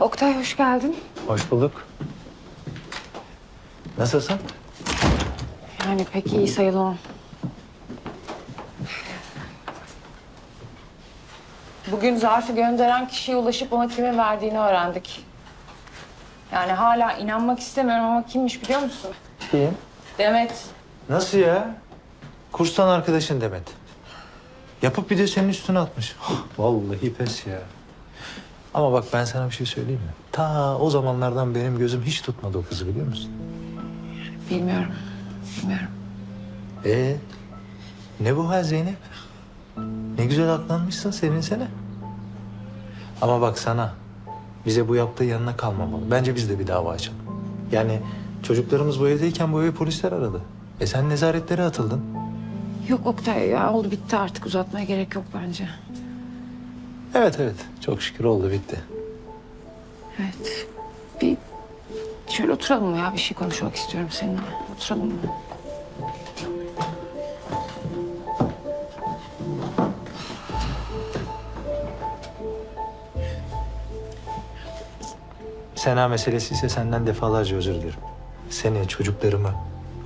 Oktay hoş geldin. Hoş bulduk. Nasılsın? Yani pek iyi sayılmam. Bugün zarfı gönderen kişiye ulaşıp ona kimin verdiğini öğrendik. Yani hala inanmak istemiyorum ama kimmiş biliyor musun? İyiyim. Demet. Nasıl ya? Kurstan arkadaşın Demet. Yapıp bir de senin üstüne atmış. Vallahi pes ya. Ama bak ben sana bir şey söyleyeyim mi? Ta o zamanlardan benim gözüm hiç tutmadı o kızı biliyor musun? Bilmiyorum. Bilmiyorum. Ee, ne bu hal Zeynep? Ne güzel aklanmışsın sevinsene. Ama bak sana, bize bu yaptığı yanına kalmamalı. Bence biz de bir dava açalım. Yani çocuklarımız bu evdeyken bu evi polisler aradı. E sen nezaretlere atıldın. Yok Oktay ya oldu bitti artık uzatmaya gerek yok bence. Evet evet, çok şükür oldu bitti. Evet. Bir şöyle oturalım mı ya bir şey konuşmak istiyorum seninle. Oturalım mı? Sena meselesi ise senden defalarca özür dilerim. Seni, çocuklarımı,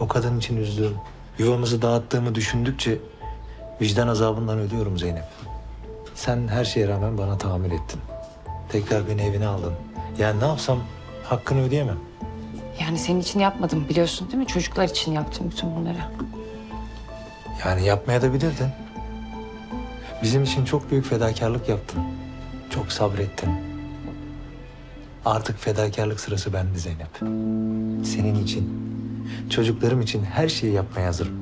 o kadın için üzdüğüm, yuvamızı dağıttığımı düşündükçe vicdan azabından ölüyorum Zeynep. Sen her şeye rağmen bana tahammül ettin. Tekrar beni evine aldın. Yani ne yapsam hakkını ödeyemem. Yani senin için yapmadım biliyorsun değil mi? Çocuklar için yaptım bütün bunları. Yani yapmaya da bilirdin. Bizim için çok büyük fedakarlık yaptın. Çok sabrettin. Artık fedakarlık sırası bende Zeynep. Senin için, çocuklarım için her şeyi yapmaya hazırım.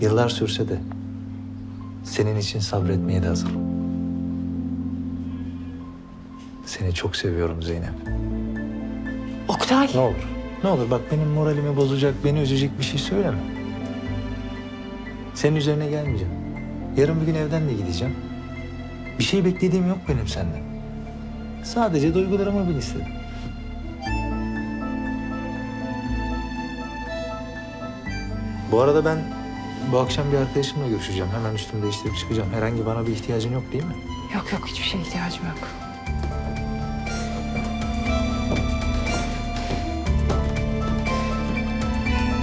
Yıllar sürse de senin için sabretmeye de hazırım. Seni çok seviyorum Zeynep. Oktay. Ne olur, ne olur bak benim moralimi bozacak, beni üzecek bir şey söyleme. Senin üzerine gelmeyeceğim. Yarın bir gün evden de gideceğim. Bir şey beklediğim yok benim senden. Sadece duygularımı bil istedim. Bu arada ben bu akşam bir arkadaşımla görüşeceğim. Hemen üstümü değiştirip çıkacağım. Herhangi bana bir ihtiyacın yok değil mi? Yok yok hiçbir şeye ihtiyacım yok.